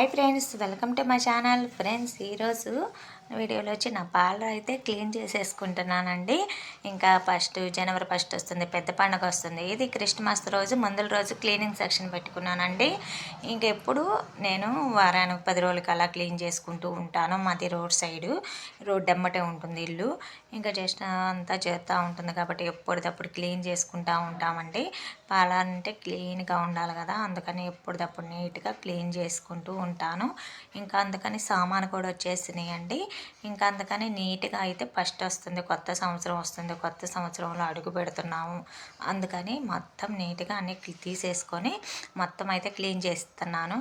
Hi friends welcome to my channel. Friends ఈరోజు వీడియోలో వచ్చి నా పాలు అయితే క్లీన్ చేసేసుకుంటున్నానండి. ఇంకా ఫస్ట్ జనవరి ఫస్ట్ వస్తుంది పెద్ద పండుగ వస్తుంది. ఇది క్రిస్మస్ రోజు మందుల రోజు క్లీనింగ్ సెక్షన్ పెట్టుకున్నానండి. ఇంకెప్పుడు నేను వారానికి పది రోజులకి అలా క్లీన్ చేసుకుంటూ ఉంటాను మాది రోడ్ సైడు. రోడ్ ఎమ్మటే ఉంటుంది ఇల్లు. ఇంకా జస్ట్ అంతా చేస్తూ ఉంటుంది కాబట్టి ఎప్పటికప్పుడు క్లీన్ చేసుకుంటూ ఉంటామండి. పాలంటే క్లీన్గా ఉండాలి కదా అందుకని ఎప్పటికప్పుడు నీట్గా క్లీన్ చేసుకుంటూ ఉంటాను. ఇంకా అందుకని సామాను కూడా వచ్చేసినాయండి. ఇంకా అందుకని నీట్గా అయితే ఫస్ట్ వస్తుంది కొత్త సంవత్సరం వస్తుంది కొత్త సంవత్సరంలో అడుగు పెడుతున్నాము. అందుకని మొత్తం నీట్గా అన్ని తీసేసుకొని మొత్తం అయితే క్లీన్ చేస్తున్నాను.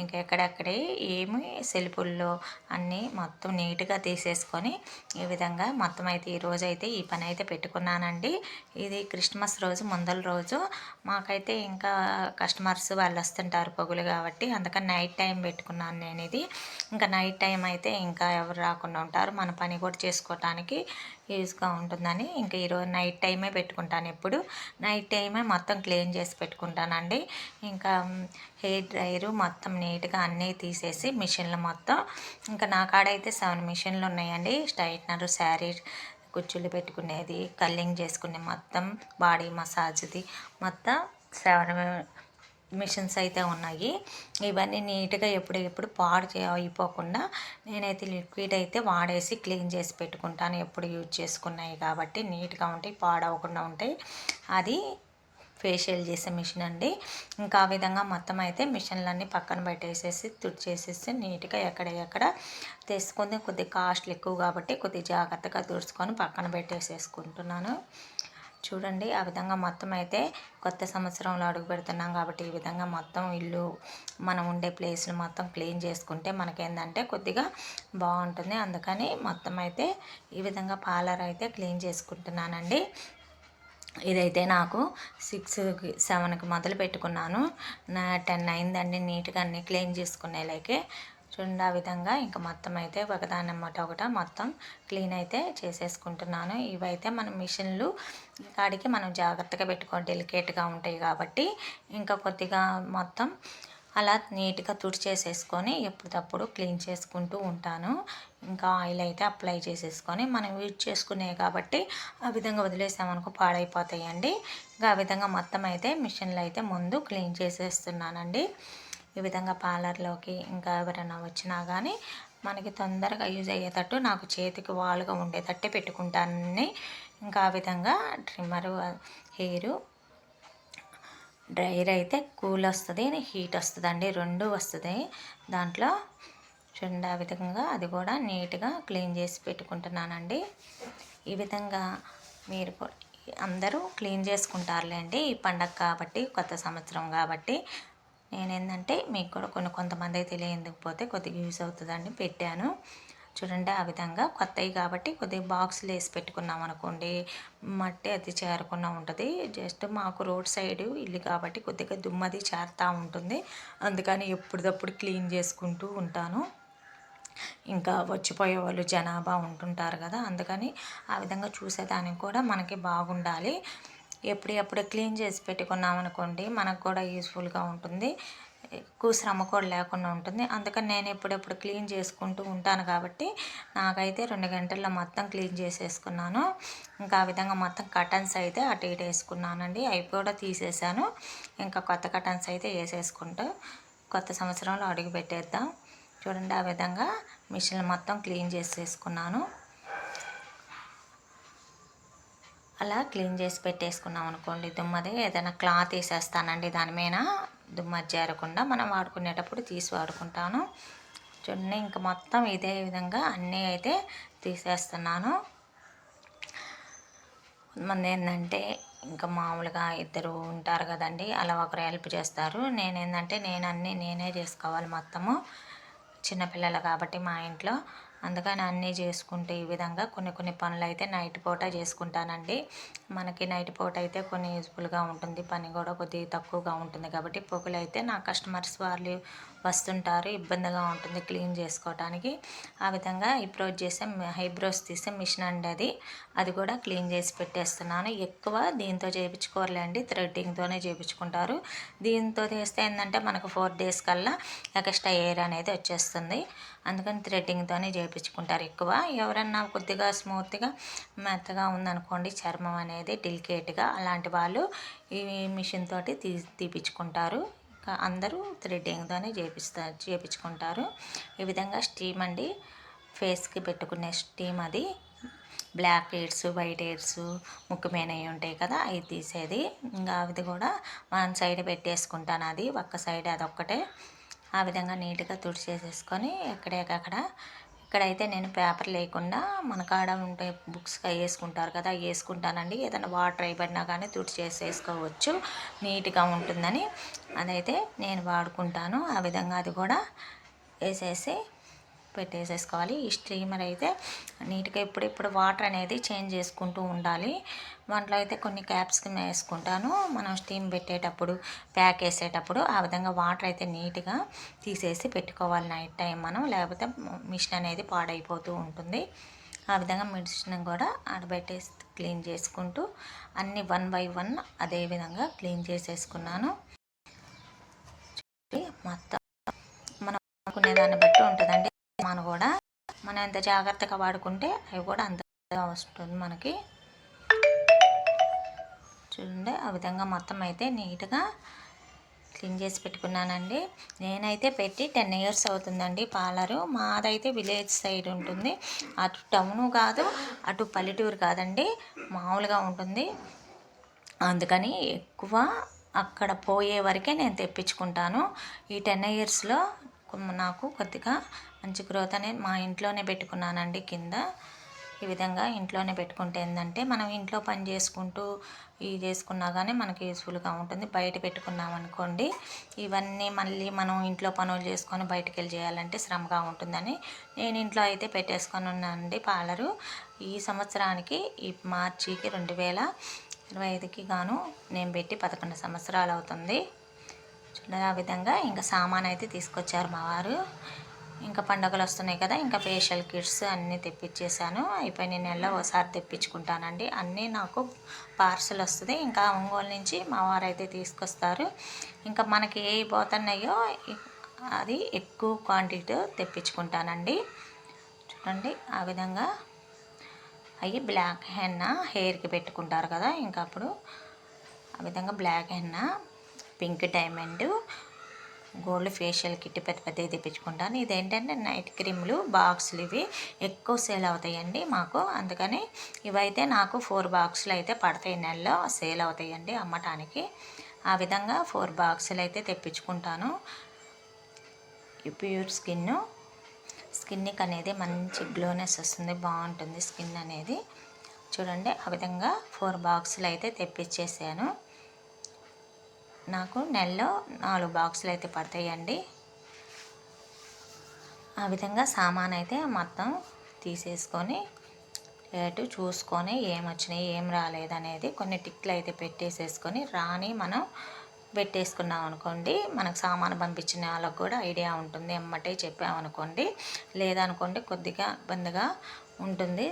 ఇంకా ఎక్కడెక్కడే ఏమి సెల్ఫుల్లో అన్నీ మొత్తం నీట్గా తీసేసుకొని ఈ విధంగా మొత్తం అయితే ఈరోజు అయితే ఈ పని అయితే పెట్టుకున్నానండి. ఇది క్రిస్మస్ రోజు ముందల రోజు. మాకైతే ఇంకా కస్టమర్స్ వాళ్ళు వస్తుంటారు పొగులు కాబట్టి అందుకని నైట్ టైం పెట్టుకున్నాను నేను ఇది ఇంకా నైట్ టైం అయితే ఇంకా ఎవరు రాకుండా ఉంటారు. మన పని కూడా చేసుకోవటానికి యూస్గా ఉంటుందని ఇంకా ఈరోజు నైట్ టైమే పెట్టుకుంటాను ఎప్పుడు. నైట్ టైమే మొత్తం క్లీన్ చేసి పెట్టుకుంటానండి. ఇంకా హెయిర్ డ్రైయరు మొత్తం నీట్గా అన్నీ తీసేసి మిషన్లు మొత్తం ఇంకా నా కాడైతే సెవెన్ మిషన్లు ఉన్నాయండి. స్ట్రైట్నర్ శారీ కుచ్చులు పెట్టుకునేది కల్లింగ్ చేసుకునే మొత్తం బాడీ మసాజ్ది మొత్తం సెవెన్ మిషన్స్ అయితే ఉన్నాయి. ఇవన్నీ నీట్గా ఎప్పుడు పాడు అయిపోకుండా నేనైతే లిక్విడ్ అయితే వాడేసి క్లీన్ చేసి పెట్టుకుంటాను. ఎప్పుడు యూజ్ చేసుకున్నాయి కాబట్టి నీట్గా ఉంటాయి పాడవకుండా ఉంటాయి. అది ఫేషియల్ చేసే మిషన్ అండి. ఇంకా ఆ విధంగా మొత్తం అయితే మిషన్లన్నీ పక్కన పెట్టేసేసి తుడిచేసేసి నీట్గా ఎక్కడ ఎక్కడ తెచ్చుకుంది కొద్దిగా కాస్ట్లు ఎక్కువ కాబట్టి కొద్దిగా జాగ్రత్తగా తుడుచుకొని పక్కన పెట్టేసేసుకుంటున్నాను. చూడండి ఆ విధంగా మొత్తం అయితే కొత్త సంవత్సరంలో అడుగు పెడుతున్నాం కాబట్టి ఈ విధంగా మొత్తం ఇల్లు మనం ఉండే ప్లేస్లు మొత్తం క్లీన్ చేసుకుంటే మనకేందంటే కొద్దిగా బాగుంటుంది. అందుకని మొత్తం అయితే ఈ విధంగా పార్లర్ అయితే క్లీన్ చేసుకుంటున్నానండి. ఇదైతే నాకు సిక్స్ సెవెన్కి మొదలు పెట్టుకున్నాను. నా టెన్ అయిందండి నీట్గా అన్నీ క్లీన్ చేసుకునేలాగే చూడండి ఆ విధంగా ఇంకా మొత్తం అయితే ఒకదాని ఒకట మొత్తం క్లీన్ అయితే చేసేసుకుంటున్నాను. ఇవైతే మన మిషన్లు కాడికి మనం జాగ్రత్తగా పెట్టుకో డెలికేట్గా ఉంటాయి కాబట్టి ఇంకా కొద్దిగా మొత్తం అలా నీట్గా తుడిచేసేసుకొని ఎప్పటికప్పుడు క్లీన్ చేసుకుంటూ ఉంటాను. ఇంకా ఆయిల్ అయితే అప్లై చేసేసుకొని మనం యూజ్ చేసుకునే కాబట్టి ఆ విధంగా వదిలేసామనుకో పాడైపోతాయండి. ఇంకా ఆ విధంగా మొత్తం అయితే మిషన్లు అయితే ముందు క్లీన్ చేసేస్తున్నానండి. ఈ విధంగా పార్లర్లోకి ఇంకా ఎవరైనా వచ్చినా కానీ మనకి తొందరగా యూజ్ అయ్యేటట్టు నాకు చేతికి వాలుగా ఉండేటట్టే పెట్టుకుంటానని ఇంకా ఆ విధంగా ట్రిమ్మరు హెయిర్ డ్రైర్ అయితే కూల్ వస్తుంది హీట్ వస్తుందండి రెండు వస్తుంది. దాంట్లో చూడండి ఆ విధంగా అది కూడా నీట్గా క్లీన్ చేసి పెట్టుకుంటున్నానండి. ఈ విధంగా మీరు అందరూ క్లీన్ చేసుకుంటారులేండి ఈ పండగ కాబట్టి కొత్త సంవత్సరం కాబట్టి. నేనేంటంటే మీకు కూడా కొన్ని కొంతమంది అయితే తెలియకపోతే కొద్దిగా యూస్ అవుతుందని పెట్టాను. చూడండి ఆ విధంగా కొత్తవి కాబట్టి కొద్దిగా బాక్సులు వేసి పెట్టుకున్నాం అనుకోండి మట్టి అది చేరకుండా ఉంటుంది. జస్ట్ మాకు రోడ్ సైడ్ ఇల్లు కాబట్టి కొద్దిగా దుమ్మది చేరుతూ ఉంటుంది. అందుకని ఎప్పటికప్పుడు క్లీన్ చేసుకుంటూ ఉంటాను. ఇంకా వచ్చిపోయే వాళ్ళు జనాభా ఉంటుంటారు కదా అందుకని ఆ విధంగా చూసేదానికి కూడా మనకి బాగుండాలి. ఎప్పుడు క్లీన్ చేసి పెట్టుకున్నామనుకోండి మనకు కూడా యూస్ఫుల్గా ఉంటుంది. ఎక్కువ శ్రమ కూడా లేకుండా ఉంటుంది. అందుకని నేను ఎప్పుడెప్పుడు క్లీన్ చేసుకుంటూ ఉంటాను కాబట్టి నాకైతే రెండు గంటల్లో మొత్తం క్లీన్ చేసేసుకున్నాను. ఇంకా ఆ విధంగా మొత్తం కటన్స్ అయితే అటు ఇటు వేసుకున్నానండి. అవి కూడా తీసేసాను. ఇంకా కొత్త కటన్స్ అయితే వేసేసుకుంటూ కొత్త సంవత్సరంలో అడుగు పెట్టేద్దాం. చూడండి ఆ విధంగా మిషన్ మొత్తం క్లీన్ చేసేసుకున్నాను. అలా క్లీన్ చేసి పెట్టేసుకున్నాం అనుకోండి దుమ్మది ఏదైనా క్లాత్ వేసేస్తానండి దాని మీద. దుమ్మ చేరకుండా మనం వాడుకునేటప్పుడు తీసి వాడుకుంటాను. చూడండి ఇంకా మొత్తం ఇదే విధంగా అన్నీ అయితే తీసేస్తున్నాను. కొంతమంది ఏంటంటే ఇంకా మామూలుగా ఇద్దరు ఉంటారు కదండి అలా ఒకరు హెల్ప్ చేస్తారు. నేనేంటంటే నేను అన్నీ నేనే చేసుకోవాలి మొత్తము. చిన్నపిల్లలు కాబట్టి మా ఇంట్లో అందుకని అన్నీ చేసుకుంటే ఈ విధంగా కొన్ని కొన్ని పనులు అయితే నైట్ పూట చేసుకుంటానండి. మనకి నైట్ పూట అయితే కొన్ని యూజ్ఫుల్గా ఉంటుంది పని కూడా కొద్దిగా తక్కువగా ఉంటుంది కాబట్టి పొగలు అయితే నా కస్టమర్స్ వాళ్ళు వస్తుంటారు ఇబ్బందిగా ఉంటుంది క్లీన్ చేసుకోవడానికి ఆ విధంగా ఐబ్రోస్ చేసే ఐబ్రోస్ తీసే మిషన్ అండి అది. అది కూడా క్లీన్ చేసి పెట్టేస్తున్నాను. ఎక్కువ దీంతో చేయించుకోరులేండి థ్రెడ్డింగ్తోనే చేయించుకుంటారు దీంతో చేస్తే ఏంటంటే మనకు ఫోర్ డేస్ కల్లా ఎక్స్ట్రా ఎయిర్ అనేది వచ్చేస్తుంది. అందుకని థ్రెడ్డింగ్తోనే చేయించుకుంటారు ఎక్కువ. ఎవరన్నా కొద్దిగా స్మూత్గా మెత్తగా ఉందనుకోండి చర్మం అనేది డెలికేట్గా అలాంటి వాళ్ళు ఈ మిషన్ తోటి తీ తీపించుకుంటారు అందరూ థ్రెడ్డింగ్తోనే చేపిస్తారు చేపించుకుంటారు. ఈ విధంగా స్టీమ్ అండి. ఫేస్కి పెట్టుకునే స్టీమ్ అది. బ్లాక్ హెయిర్స్ వైట్ హెయిర్స్ ముఖ్యమైనవి ఉంటాయి కదా అవి తీసేది. ఇంకా అది కూడా వన్ సైడ్ పెట్టేసుకుంటాను అది ఒక్క సైడ్ అదొక్కటే. ఆ విధంగా నీట్గా తుడిచేసేసుకొని ఎక్కడెక్కడ ఇక్కడైతే నేను పేపర్ లేకుండా మన కాడ ఉంటే బుక్స్ వేసుకుంటారు కదా వేసుకుంటానండి. ఏదైనా వాటర్ అయిపోయినా కానీ తుడి చేసేసుకోవచ్చు నీట్గా ఉంటుందని. అదైతే నేను వాడుకుంటాను. ఆ విధంగా అది కూడా వేసేసి పెట్టేసేసుకోవాలి. ఈ స్ట్రీమర్ అయితే నీట్గా ఇప్పుడిప్పుడు వాటర్ అనేది చేంజ్ చేసుకుంటూ ఉండాలి. వంటలో అయితే కొన్ని క్యాప్స్ వేసుకుంటాను. మనం స్టీమ్ పెట్టేటప్పుడు ప్యాక్ వేసేటప్పుడు ఆ విధంగా వాటర్ అయితే నీట్గా తీసేసి పెట్టుకోవాలి నైట్ టైం మనం. లేకపోతే మిషన్ అనేది పాడైపోతూ ఉంటుంది. ఆ విధంగా మిషన్ కూడా ఆడబెట్టేసి క్లీన్ చేసుకుంటూ అన్ని వన్ బై వన్ అదే విధంగా క్లీన్ చేసేసుకున్నాను. మొత్తం మనం అనుకునే బట్టి ఉంటుంది. మనం కూడా మనం ఎంత జాగ్రత్తగా వాడుకుంటే అవి కూడా అంత వస్తుంది మనకి. చూడండి ఆ విధంగా మొత్తం అయితే నీట్గా క్లీన్ చేసి పెట్టుకున్నానండి. నేనైతే పెట్టి టెన్ ఇయర్స్ అవుతుందండి పార్లరు. మాదైతే విలేజ్ సైడ్ ఉంటుంది. అటు టౌను కాదు అటు పల్లెటూరు కాదండి మామూలుగా ఉంటుంది. అందుకని ఎక్కువ అక్కడ పోయే వరకే నేను తెప్పించుకుంటాను. ఈ టెన్ ఇయర్స్లో నాకు కొద్దిగా మంచి గ్రోత్ అనేది మా ఇంట్లోనే పెట్టుకున్నానండి కింద. ఈ విధంగా ఇంట్లోనే పెట్టుకుంటే ఏంటంటే మనం ఇంట్లో పని చేసుకుంటూ ఇది చేసుకున్నా కానీ మనకి యూస్ఫుల్గా ఉంటుంది. బయట పెట్టుకున్నాం అనుకోండి ఇవన్నీ మళ్ళీ మనం ఇంట్లో పనులు చేసుకొని బయటకు వెళ్ళి చేయాలంటే శ్రమగా ఉంటుందని నేను ఇంట్లో అయితే పెట్టేసుకొని ఉన్నానండి పార్లరు. ఈ సంవత్సరానికి ఈ మార్చికి రెండు వేల ఇరవై ఐదుకి గాను నేను పెట్టి పదకొండు సంవత్సరాలు అవుతుంది. ఆ విధంగా ఇంకా సామాన్ అయితే తీసుకొచ్చారు మా వారు. ఇంకా పండుగలు వస్తున్నాయి కదా ఇంకా ఫేషియల్ కిట్స్ అన్నీ తెప్పించేసాను అయిపోయిన నెలలో ఒకసారి తెప్పించుకుంటానండి. అన్నీ నాకు పార్సల్ వస్తుంది. ఇంకా ఒంగోలు నుంచి మా వారు అయితే తీసుకొస్తారు. ఇంకా మనకి ఏ పోతున్నాయో అది ఎక్కువ క్వాంటిటీ తెప్పించుకుంటానండి. చూడండి ఆ విధంగా అవి బ్లాక్ హెన్న హెయిర్కి పెట్టుకుంటారు కదా ఇంకా అప్పుడు ఆ విధంగా black henna pink diamond gold facial kit పెద్ద పెద్దవి తెప్పించుకుంటాను. ఇదేంటంటే నైట్ క్రీమ్లు బాక్సులు ఇవి ఎక్కువ సేల్ అవుతాయండి మాకు. అందుకని ఇవైతే నాకు ఫోర్ బాక్సులు అయితే పడతాయి నెలలో సేల్ అవుతాయండి అమ్మటానికి. ఆ విధంగా ఫోర్ బాక్సులు అయితే తెప్పించుకుంటాను. ప్యూర్ స్కిన్ స్కిన్కి అనేది మంచి గ్లోనెస్ వస్తుంది బాగుంటుంది స్కిన్ అనేది. చూడండి ఆ విధంగా ఫోర్ బాక్సులు అయితే తెప్పించేసాను. నాకు నెలలో నాలుగు బాక్సులు అయితే పడతాయండి. ఆ విధంగా సామాన్ అయితే మొత్తం తీసేసుకొని రేటు చూసుకొని ఏం వచ్చినాయి ఏం రాలేదు అనేది కొన్ని టిక్లు అయితే పెట్టేసేసుకొని రాని మనం పెట్టేసుకున్నాం అనుకోండి మనకు సామాను పంపించిన వాళ్ళకి కూడా ఐడియా ఉంటుంది. ఎమ్మటే చెప్పామనుకోండి లేదనుకోండి కొద్దిగా ఇబ్బందిగా ఉంటుంది.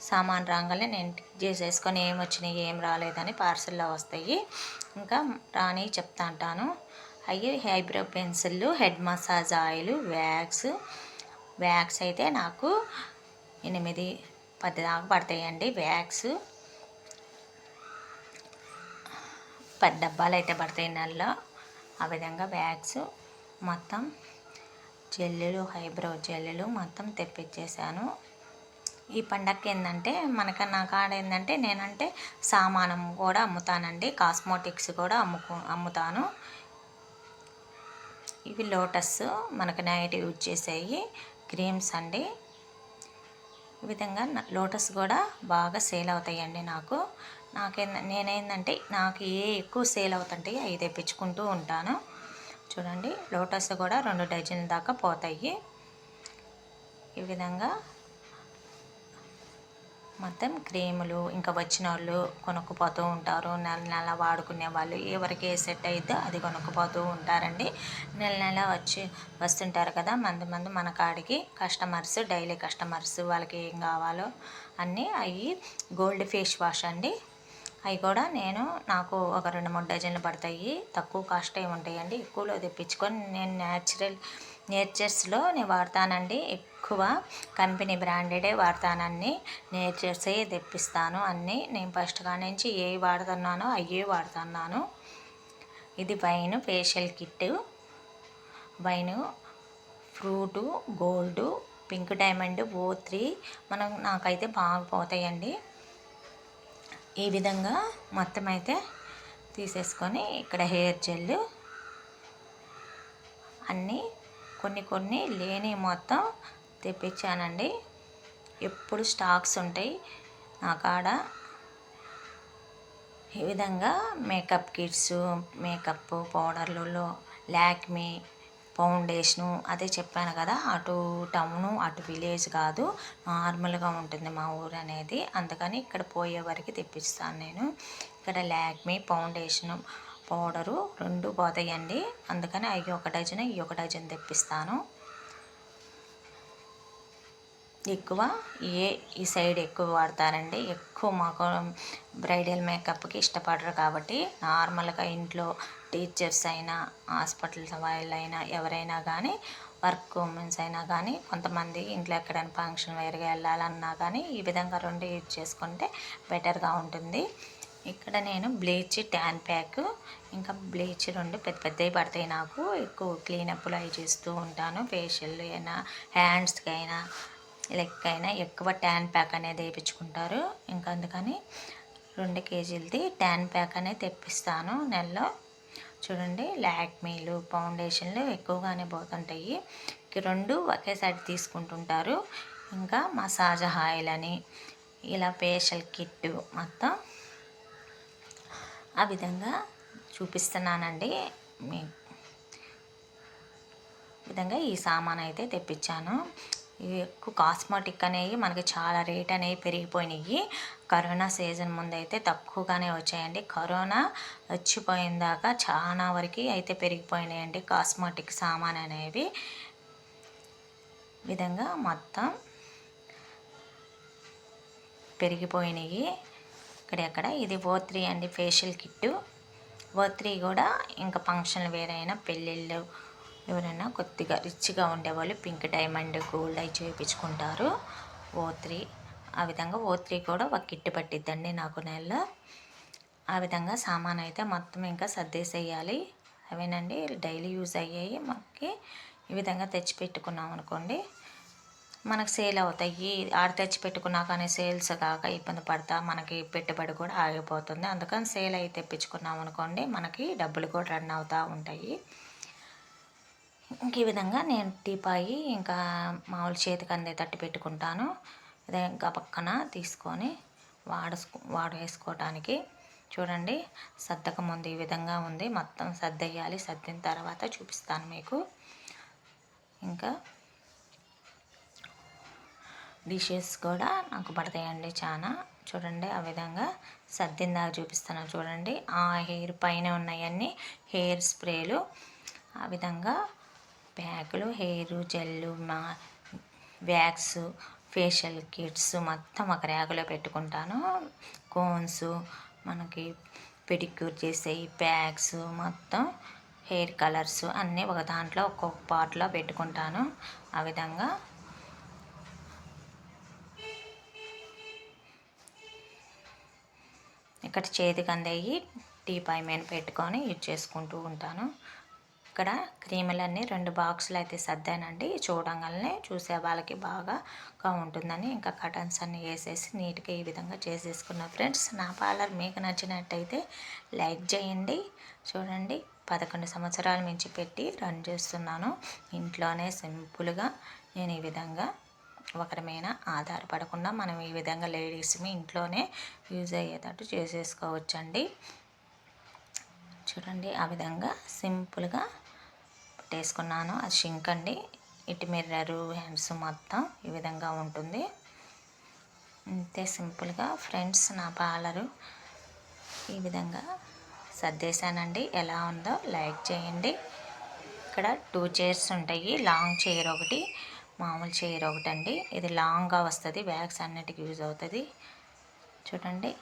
సామాన్ రాగానే నేను చేసేసుకొని ఏం వచ్చినాయి ఏం రాలేదని పార్సిల్లో వస్తాయి. ఇంకా రాని చెప్తా అంటాను అవి eyebrow పెన్సిళ్ళు head massage oil wax wax అయితే నాకు ఎనిమిది పది దాకా పడతాయండి. వ్యాక్స్ పది డబ్బాలు అయితే పడతాయి నెలలో. ఆ విధంగా వ్యాక్స్ మొత్తం జెల్లులు హైబ్రో జెల్లులు మొత్తం తెప్పించేసాను ఈ పండగకి ఏంటంటే మనకు నా కాడ ఏంటంటే నేనంటే సామానం కూడా అమ్ముతానండి. కాస్మోటిక్స్ కూడా అమ్ముకు అమ్ముతాను. ఇవి లోటస్ మనకు నైట్ యూజ్ చేసేవి క్రీమ్స్ అండి. ఈ విధంగా లోటస్ కూడా బాగా సేల్ అవుతాయండి నాకు. నాకేంద నేనేందంటే నాకు ఏ ఎక్కువ సేల్ అవుతుంటాయి అవి తెప్పించుకుంటూ ఉంటాను. చూడండి లోటస్ కూడా రెండు డజన్ దాకా పోతాయి. ఈ విధంగా మొత్తం క్రీములు ఇంకా వచ్చిన వాళ్ళు కొనుక్కుపోతూ ఉంటారు. నెల నెల వాడుకునే వాళ్ళు ఎవరికి ఏ సెట్ అయితే అది కొనుక్కుపోతూ ఉంటారండి. నెల నెల వచ్చి వస్తుంటారు కదా మంది మంది మన కాడికి కస్టమర్స్ డైలీ కస్టమర్స్ వాళ్ళకి ఏం కావాలో అన్నీ అవి గోల్డ్ ఫేస్ వాష్ అండి. అవి కూడా నేను నాకు ఒక రెండు మూడు డజన్లు పడతాయి. తక్కువ కాస్ట్ ఏమి ఉంటాయండి? ఎక్కువలో తెప్పించుకొని నేను న్యాచురల్ నేచర్స్లో నేను వాడతానండి. ఎక్కువ కంపెనీ బ్రాండెడే వాడతానన్నీ నేను చేసే తెప్పిస్తాను అన్నీ. నేను ఫస్ట్ కాడి నుంచి ఏ వాడుతున్నానో అయ్యే వాడుతున్నాను. ఇది wine facial kit wine fruit gold pink diamond O three మనం నాకైతే బాగా పోతాయండి. ఈ విధంగా మొత్తం అయితే తీసేసుకొని ఇక్కడ హెయిర్ జెల్ అన్నీ కొన్ని కొన్ని లేని మొత్తం తెప్పించానండి. ఎప్పుడు స్టాక్స్ ఉంటాయి నా కాడ ఈ విధంగా మేకప్ కిట్స్ మేకప్ పౌడర్లలో లాక్మీ ఫౌండేషను అదే చెప్పాను కదా అటు టౌను అటు విలేజ్ కాదు నార్మల్గా ఉంటుంది మా ఊరు అనేది. అందుకని ఇక్కడ పోయే వరకు తెప్పిస్తాను నేను. ఇక్కడ లాక్మీ ఫౌండేషను పౌడరు రెండు పోతాయండి. అందుకని అవి ఒక డజన్ ఈ ఒక డజన్ తెప్పిస్తాను. ఎక్కువ. ఏ ఈ సైడ్ ఎక్కువ వాడతారండి. ఎక్కువ మాకు బ్రైడల్ మేకప్కి ఇష్టపడరు కాబట్టి నార్మల్గా ఇంట్లో టీచర్స్ అయినా హాస్పిటల్స్ వాళ్ళు అయినా ఎవరైనా కానీ వర్క్ ఉమెన్స్ అయినా కానీ కొంతమంది ఇంట్లో ఎక్కడైనా ఫంక్షన్ వేరుగా వెళ్ళాలన్నా కానీ ఈ విధంగా రెండు యూజ్ చేసుకుంటే బెటర్గా ఉంటుంది. ఇక్కడ నేను బ్లీచ్ ట్యాన్ ప్యాక్ ఇంకా బ్లీచ్ రెండు పెద్ద పెద్దవి పడతాయి నాకు. ఎక్కువ క్లీనప్లు అవి చేస్తూ ఉంటాను. ఫేషియల్ అయినా హ్యాండ్స్కి అయినా లెక్కైనా ఎక్కువ ట్యాన్ ప్యాక్ అనేది వేయించుకుంటారు ఇంకా అందుకని రెండు కేజీలది ట్యాన్ ప్యాక్ అనేది తెప్పిస్తాను నెలలో. చూడండి లాక్మీలు ఫౌండేషన్లు ఎక్కువగానే పోతుంటాయి. రెండు ఒకేసారి తీసుకుంటుంటారు. ఇంకా మసాజ్ ఆయిల్ అని ఇలా ఫేషియల్ కిట్ మొత్తం ఆ విధంగా చూపిస్తున్నానండి. మీ విధంగా ఈ సామాన్ అయితే తెప్పించాను. ఇవి ఎక్కువ కాస్మెటిక్ అనేవి మనకి చాలా రేట్ అనేవి పెరిగిపోయినాయి. కరోనా సీజన్ ముందు అయితే తక్కువగానే వచ్చాయండి. కరోనా వచ్చిపోయిందాకా చాలా వరకు అయితే పెరిగిపోయినాయండి కాస్మెటిక్ సామాన్ అనేవి. విధంగా మొత్తం పెరిగిపోయినాయి. ఇక్కడెక్కడ? ఇది ఓ త్రీ అండి ఫేషియల్ కిట్టు. ఓ త్రీ కూడా ఇంకా ఫంక్షన్లు వేరైనా పెళ్ళిళ్ళు ఎవరైనా కొద్దిగా రిచ్గా ఉండేవాళ్ళు పింక్ డైమండ్ గోల్డ్ అవి చేయించుకుంటారు ఓ త్రీ. ఆ విధంగా ఓ త్రీ కూడా ఒక కిట్ పట్టిద్దండి నాకు నెలలో ఆ విధంగా సామాన్ అయితే మొత్తం ఇంకా సర్దేసేయాలి. అవేనండి డైలీ యూజ్ అయ్యాయి మనకి ఈ విధంగా తెచ్చి పెట్టుకున్నాం అనుకోండి. మనకు సేల్ అవుతాయి. ఆడ తెచ్చి పెట్టుకున్నా కానీ సేల్స్ కాక ఇబ్బంది పడతా మనకి పెట్టుబడి కూడా ఆగిపోతుంది. అందుకని సేల్ అయితే తెప్పించుకున్నాం అనుకోండి మనకి డబ్బులు కూడా రన్ అవుతూ ఉంటాయి. ఇంక ఈ విధంగా నేను టీపాయి ఇంకా మామూలు చేతికి అందే తట్టి పెట్టుకుంటాను. ఇదే ఇంకా పక్కన తీసుకొని వాడ వాడేసుకోవటానికి చూడండి సర్దక ముందు ఈ విధంగా ఉంది. మొత్తం సర్దేయాలి సర్దిన తర్వాత చూపిస్తాను మీకు. ఇంకా డిషెస్ కూడా నాకు పడతాయండి చాలా చూడండి ఆ విధంగా సర్దిందాక చూపిస్తాను. చూడండి ఆ హెయిర్ పైన ఉన్నాయన్నీ హెయిర్ స్ప్రేలు. ఆ విధంగా బ్యాగులు హెయిర్ జెల్లు మా వ్యాక్స్ ఫేషియల్ కిట్స్ మొత్తం ఒక ర్యాగులో పెట్టుకుంటాను. కోన్స్ మనకి పెడిక్యూర్ చేసే ప్యాక్స్ మొత్తం హెయిర్ కలర్స్ అన్నీ ఒక దాంట్లో ఒక్కొక్క పార్ట్లో పెట్టుకుంటాను. ఆ విధంగా ఇక్కడ చేతికి అందేవి టీ పై మీద పెట్టుకొని యూజ్ చేసుకుంటూ ఉంటాను. ఇక్కడ క్రీములన్నీ రెండు బాక్సులు అయితే సర్దానండి. చూడంగానే చూసే వాళ్ళకి బాగా ఉంటుందని ఇంకా కటన్స్ అన్నీ వేసేసి నీట్గా ఈ విధంగా చేసేసుకున్నాను ఫ్రెండ్స్ నా పార్లర్ మీకు నచ్చినట్టయితే లైక్ చేయండి. చూడండి పదకొండు సంవత్సరాల మించి పెట్టి రన్ చేస్తున్నాను. ఇంట్లోనే సింపుల్గా నేను ఈ విధంగా ఒకరి మీద ఆధారపడకుండా మనం ఈ విధంగా లేడీస్ని ఇంట్లోనే యూజ్ అయ్యేటట్టు చేసేసుకోవచ్చండి. చూడండి ఆ విధంగా సింపుల్గా పెట్టేసుకున్నాను. అది షింక్ అండి. ఇటు మిర్రరు హ్యాండ్స్ మొత్తం ఈ విధంగా ఉంటుంది. అంతే సింపుల్గా ఫ్రెండ్స్ నా పాలరు ఈ విధంగా సర్దేశానండి. ఎలా ఉందో లైక్ చేయండి. ఇక్కడ టూ చైర్స్ ఉంటాయి. లాంగ్ చైర్ ఒకటి మామూలు చైర్ ఒకటి అండి ఇది లాంగ్గా వస్తుంది బ్యాగ్స్ అన్నిటికీ యూజ్ అవుతుంది. చూడండి.